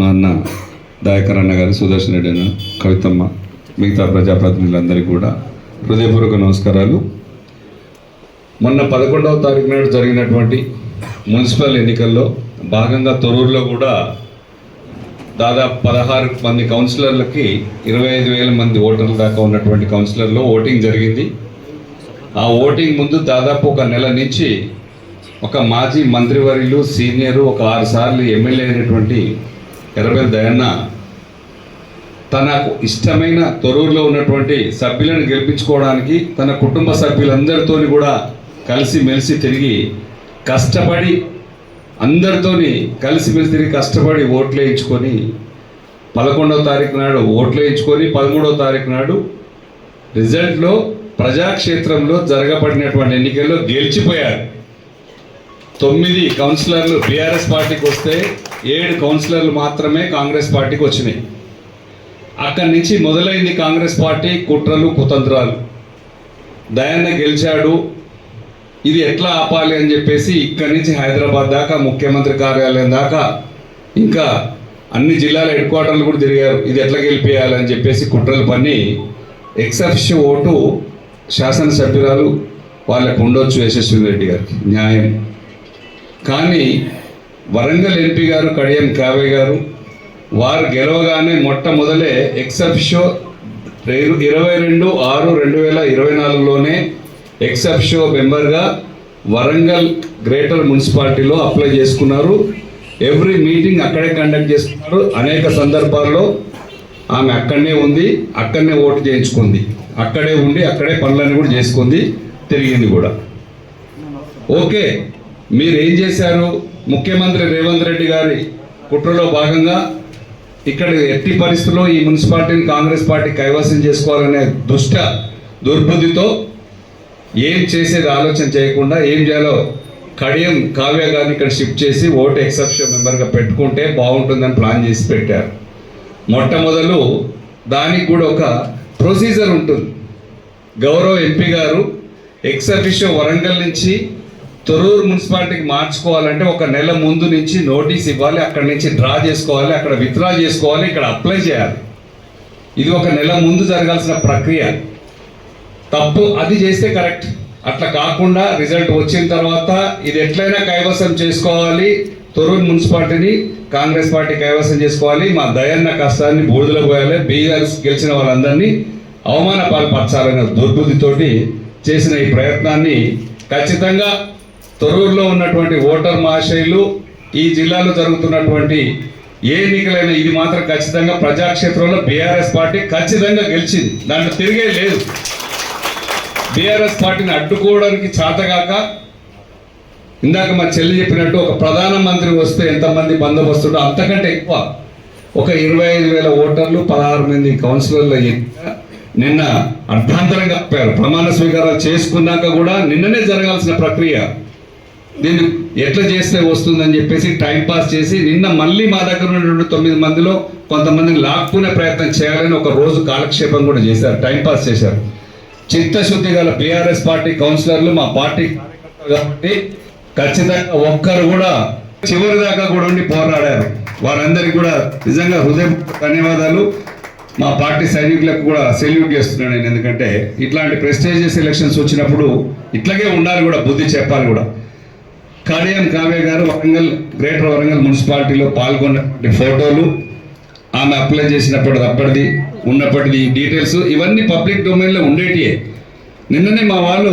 మా అన్న దయాకర్ అన్న గారు సుదర్శన్ రెడ్డి అన్న కవితమ్మ మిగతా ప్రజాప్రతినిధులందరికీ కూడా హృదయపూర్వక నమస్కారాలు. మొన్న పదకొండవ తారీఖు నాడు జరిగినటువంటి మున్సిపల్ ఎన్నికల్లో భాగంగా తొరూరులో కూడా దాదాపు పదహారు మంది కౌన్సిలర్లకి ఇరవై ఐదు వేల మంది ఓటర్ల దాకా ఉన్నటువంటి కౌన్సిలర్లో ఓటింగ్ జరిగింది. ఆ ఓటింగ్ ముందు దాదాపు ఒక నెల నుంచి ఒక మాజీ మంత్రివర్యులు సీనియరు ఒక ఆరు సార్లు ఎమ్మెల్యే అయినటువంటి ఎర్రబెల్ దయన్న తనకు ఇష్టమైన తొరూరులో ఉన్నటువంటి సభ్యులను గెలిపించుకోవడానికి తన కుటుంబ సభ్యులందరితోని కూడా కలిసి మెలిసి తిరిగి కష్టపడి అందరితోని కలిసి మెలిసి తిరిగి కష్టపడి ఓట్లు వేయించుకొని పదకొండవ తారీఖు నాడు ఓట్లు వేయించుకొని పదమూడవ తారీఖు నాడు రిజల్ట్లో ప్రజాక్షేత్రంలో జరగబడినటువంటి ఎన్నికల్లో గెలిచిపోయారు. తొమ్మిది కౌన్సిలర్లు బీఆర్ఎస్ పార్టీకి వస్తే ఏడు కౌన్సిలర్లు మాత్రమే కాంగ్రెస్ పార్టీకి వచ్చినాయి. అక్కడి నుంచి మొదలైంది కాంగ్రెస్ పార్టీ కుట్రలు కుతంత్రాలు. దయాన్న గెలిచాడు. ఇది ఎట్లా ఆపాలి అని చెప్పేసి ఇక్కడి నుంచి హైదరాబాద్ దాకా ముఖ్యమంత్రి కార్యాలయం దాకా ఇంకా అన్ని జిల్లాల హెడ్ క్వార్టర్లు కూడా తిరిగారు. ఇది ఎట్లా గెలిపేయాలి అని చెప్పేసి కుట్రలు పని ఎక్సెప్ష ఓటు శాసనసభ్యురాలు వాళ్ళకు ఉండొచ్చు యశస్వి రెడ్డి గారికి. న్యాయం. కానీ వరంగల్ ఎంపీ గారు కడియం కావే గారు వారు గెలవగానే మొట్టమొదలే ఎక్సెప్షో ఇరవై రెండు ఆరు రెండు వేల ఇరవై నాలుగులోనే ఎక్సెప్షో మెంబర్గా వరంగల్ గ్రేటర్ మున్సిపాలిటీలో అప్లై చేసుకున్నారు. ఎవ్రీ మీటింగ్ అక్కడే కండక్ట్ చేసుకున్నారు అనేక సందర్భాల్లో ఆమె అక్కడనే ఉంది అక్కడనే ఓటు చేయించుకుంది. అక్కడే ఉండి అక్కడే పనులన్నీ కూడా చేసుకుంది తిరిగింది కూడా. ఓకే. మీరు ఏం చేశారు? ముఖ్యమంత్రి రేవంత్ రెడ్డి గారి కుట్రలో భాగంగా ఇక్కడ ఎట్టి పరిస్థితుల్లో ఈ మున్సిపాలిటీని కాంగ్రెస్ పార్టీ కైవసం చేసుకోవాలనే దుష్ట దుర్బుద్ధితో ఏం చేసేది ఆలోచన చేయకుండా ఏం చేయాలో కడియం కావ్య గారిని ఇక్కడ షిఫ్ట్ చేసి ఓటు ఎక్సెప్షన్ మెంబర్గా పెట్టుకుంటే బాగుంటుందని ప్లాన్ చేసి పెట్టారు. మొట్టమొదలు దానికి కూడా ఒక ప్రొసీజర్ ఉంటుంది. గౌరవ ఎంపీ గారు ఎక్సఫిషియో వరంగల్ నుంచి తొర్రూరు మున్సిపాలిటీకి మార్చుకోవాలంటే ఒక నెల ముందు నుంచి నోటీస్ ఇవ్వాలి అక్కడ నుంచి డ్రా చేసుకోవాలి అక్కడ విత్డ్రా చేసుకోవాలి ఇక్కడ అప్లై చేయాలి. ఇది ఒక నెల ముందు జరగాల్సిన ప్రక్రియ. తప్పు అది చేస్తే కరెక్ట్. అట్లా కాకుండా రిజల్ట్ వచ్చిన తర్వాత ఇది ఎట్లయినా కైవసం చేసుకోవాలి. తొరూరు మున్సిపాలిటీని కాంగ్రెస్ పార్టీ కైవసం చేసుకోవాలి. మా దయన్న కష్టాన్ని బూడిదలో పోయాలి. బీఆర్ఎస్ గెలిచిన వాళ్ళందరినీ అవమాన పాల్పరచాలనే దుర్బుద్ధితోటి చేసిన ఈ ప్రయత్నాన్ని ఖచ్చితంగా తొరూరులో ఉన్నటువంటి ఓటర్ మహాశైలు ఈ జిల్లాలో జరుగుతున్నటువంటి ఏ ఎన్నికలైనా ఇది మాత్రం ఖచ్చితంగా ప్రజాక్షేత్రంలో బీఆర్ఎస్ పార్టీ ఖచ్చితంగా గెలిచింది. దాంట్లో తిరిగే లేదు. బీఆర్ఎస్ పార్టీని అడ్డుకోవడానికి చేతగాక ఇందాక మా చెల్లి చెప్పినట్టు ఒక ప్రధానమంత్రి వస్తే ఎంతమంది బందోబస్తుంటో అంతకంటే ఎక్కువ ఒక ఇరవై ఐదు వేల ఓటర్లు పదహారు మంది కౌన్సిలర్ల ఎన్నిక నిన్న అర్థాంతరంగా ప్రమాణ స్వీకారాలు చేసుకున్నాక కూడా నిన్ననే జరగాల్సిన ప్రక్రియ దీన్ని ఎట్లా చేస్తే వస్తుందని చెప్పేసి టైం పాస్ చేసి నిన్న మళ్ళీ మా దగ్గర ఉన్నటువంటి తొమ్మిది మందిలో కొంతమందిని లాక్కునే ప్రయత్నం చేయాలని ఒక రోజు కాలక్షేపం కూడా చేశారు టైం పాస్ చేశారు. చిత్తశుద్ధి గల బీఆర్ఎస్ పార్టీ కౌన్సిలర్లు మా పార్టీ కాబట్టి ఖచ్చితంగా ఒక్కరు కూడా చివరి దాకా కూడా ఉండి పోరాడారు. వారందరికీ కూడా నిజంగా హృదయ ధన్యవాదాలు. మా పార్టీ సైనికులకు కూడా సెల్యూట్ చేస్తున్నాను నేను ఎందుకంటే ఇట్లాంటి ప్రెస్టేజియస్ ఎలక్షన్స్ వచ్చినప్పుడు ఇట్లాగే ఉండాలి కూడా బుద్ధి చెప్పాలి కూడా. కడియం కావ్య గారు వరంగల్ గ్రేటర్ వరంగల్ మున్సిపాలిటీలో పాల్గొన్నటువంటి ఫోటోలు ఆమె అప్లై చేసినప్పటిది అప్పటిది ఉన్నప్పటిది డీటెయిల్స్ ఇవన్నీ పబ్లిక్ డొమైన్లో ఉండేటియే. నిన్ననే మా వాళ్ళు